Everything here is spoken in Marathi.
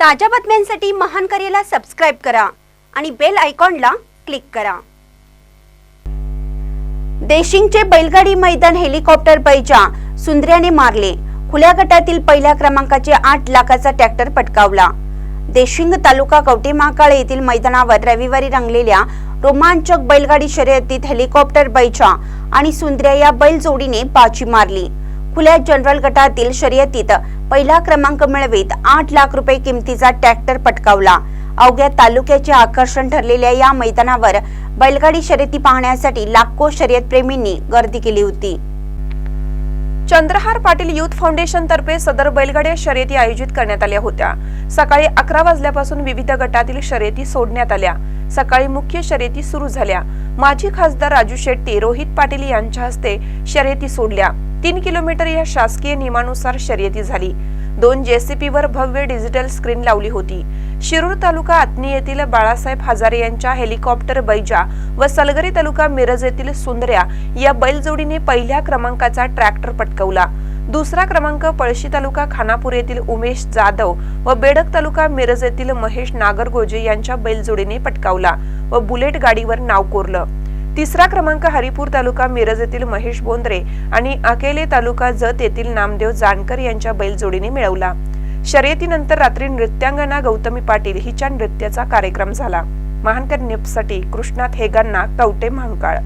ताज्या बातम्यांसाठी महान करेला सबस्क्राईब करा आणि बेल आयकॉनला क्लिक करा. देशिंगचे बैलगाडी मैदान हेलिकॉप्टर बैजा सुंदर्याने मारले. खुल्या गटातील पहिल्या क्रमांकाचे आठ लाखाचा ट्रॅक्टर पटकावला. देशिंग तालुका कवटे महाकाळ येथील मैदानावर रविवारी रंगलेल्या रोमांचक बैलगाडी शर्यतीत हेलिकॉप्टर बैचा आणि सुंदर्या या बैल जोडीने बाजी मारली. खुल्या जनरल गटातील शर्यतीत पहिला क्रमांक मिळवीत आठ लाख रुपये किमतीचा ट्रॅक्टर पटकावला. अवघ्या तालुक्याचे आकर्षण ठरलेल्या या मैदानावर बैलगाडी शर्यती पाहण्यासाठी लाखो शर्यतप्रेमींनी गर्दी केली होती. चंद्रहार पाटील युथ फाउंडेशन तर्फे सदर बैलगाड्या शर्यती आयोजित करण्यात आल्या होत्या. सकाळी अकरा वाजल्यापासून विविध गटातील शर्यती सोडण्यात आल्या. सकाळी मुख्य शर्यती सुरू झाल्या. माजी खासदार राजू शेट्टी रोहित पाटील यांच्या हस्ते शर्यती सोडल्या. तीन किलोमीटर या शासकीय नियमानुसार शर्यती झाली. दोन जेसीपीवर भव्य डिजिटल स्क्रीन लावली होती. शिरूर तालुका आत्नी येथील बाळासाहेब हजारे यांच्या हेलिकॉप्टर बैजा व सलगरी तालुका मिरज येथील सुंदर्या या बैलजोडीने पहिल्या क्रमांकाचा ट्रॅक्टर पटकवला. दुसरा क्रमांक पळशी तालुका खानापूर येथील उमेश जाधव व बेडक तालुका मिरज येथील महेश नागरगोजे यांच्या बैलजोडीने पटकावला व बुलेट गाडीवर नाव कोरलं. तिसरा क्रमांक हरिपूर तालुका मिरज येथील महेश बोंद्रे आणि अकेले तालुका जत येथील नामदेव जानकर यांच्या बैलजोडीने मिळवला. शर्यतीनंतर रात्री नृत्यांगना गौतमी पाटील हिच्या नृत्याचा कार्यक्रम झाला. महानकर न्यूजसाठी कृष्णात हेगांना कवटे महांकाळ.